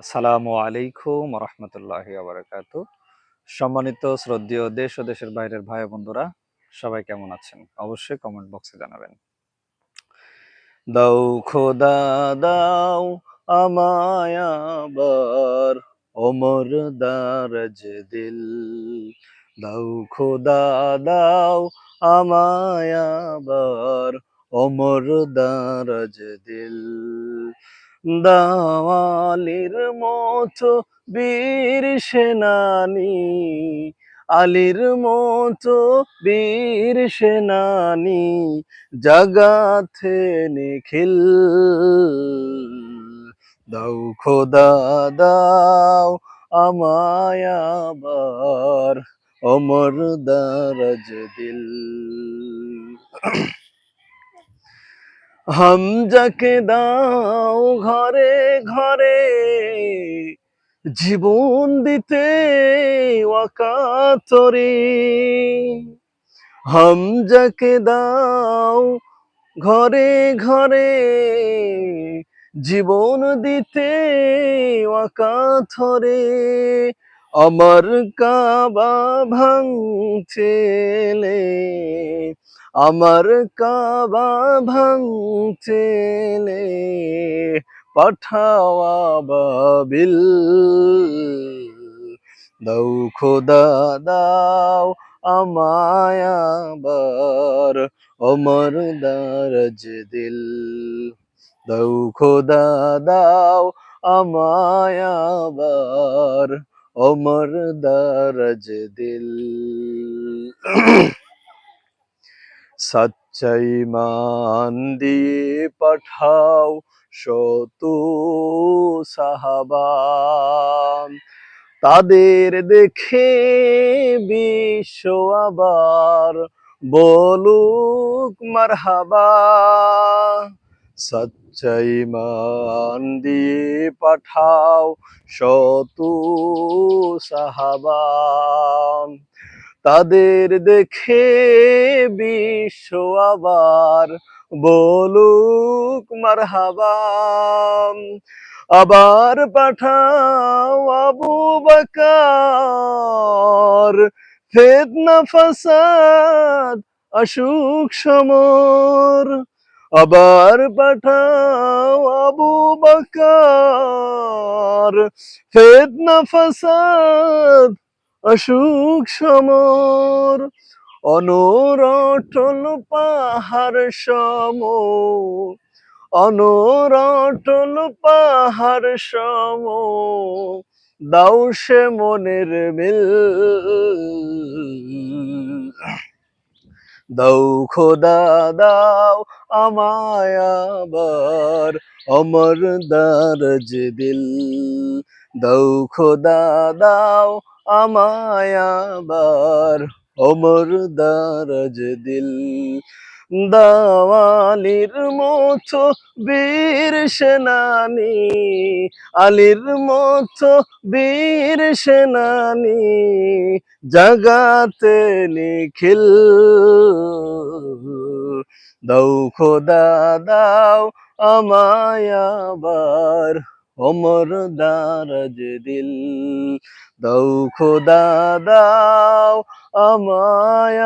আসসালামু আলাইকুম রহমতুল্লাহ আবরাকাত সম্মানিত, শ্রদ্ধেয় দেশ ও দেশের বাইরের ভাই বন্ধুরা, সবাই কেমন আছেন? অবশ্যই কমেন্ট বক্সে জানাবেন। দাও খোদা, দাও আমায় অমর দারজ দিল। দাও খোদা, দাও আমায় আবার ওমর দারজ দিল। দাওয়ালির মতো বীর সেনানি, আলীর মতো বীর সেনানি জাগাতে নিখিল। দাও খোদা, দাও আমায়াবার অমর দারজ দিল। হামজাকে দাও ঘরে ঘরে জীবন দিতে ওয়াকাতরে হামজাকে দাও ঘরে ঘরে জীবন দিতে ওয়াকাতরে আমার কাবা ভাঙছেলে আমার কাবা ভাঙছেলে পাঠাওয়া বাবিল দাও খোদা, দাও আমায় আবার অমর দারজ দিল। দাও খোদা, দাও আমায় আবার অমর দারজ দিল। সচ্চাই মান দিয়ে পাঠাও শত সাহাবান। তাদের দেখে বিশ্ব আবার বলুক মারহাবা। সচ্চাই মান দিয়ে পাঠাও শত সাহাবান। তাদের দেখে বিশ্ব আবার বলুক মারহাবাম আবার পাঠাও আবু বকর ফেতনা ফাসাদ অসুখ সমর। আবার পাঠাও আবু বকর ফেতনা ফাসাদ অসুখ সমর, অনরটল পাহাড় সম অনরটল পাহাড় সম দাও সে মনের মিল। দাও খোদা, দাও আমায় অমর দারজ দিল। দাও খোদা, দাও আমায় আবার অমর দারজ দিল। দাওয়ালির মতো বীর সেনানি, আলির মতো বীর সেনানি জাগাতে নিখিল। দাও খোদা, দাও আমায় অমর দারজ দিল। দাও খোদা, দাও আমায়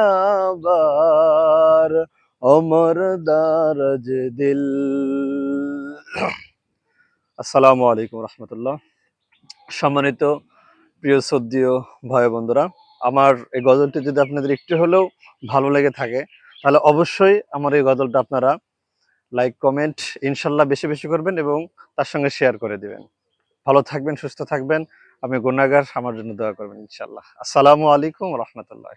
অমর দারজ দিল। আসসালামু আলাইকুম রহমতুল্লাহ। সম্মানিত প্রিয় সদ্যীয় ভাই বন্ধুরা, আমার এই গজলটি যদি আপনাদের একটু হলেও ভালো লেগে থাকে, তাহলে অবশ্যই আমার এই গজলটা আপনারা লাইক কমেন্ট ইনশাল্লাহ বেশি বেশি করবেন এবং তার সঙ্গে শেয়ার করে দিবেন। ভালো থাকবেন, সুস্থ থাকবেন। আমি গুণাগার, আমার জন্য দোয়া করবেন ইনশাল্লাহ। আসসালামু আলাইকুম রহমতুল্লাহ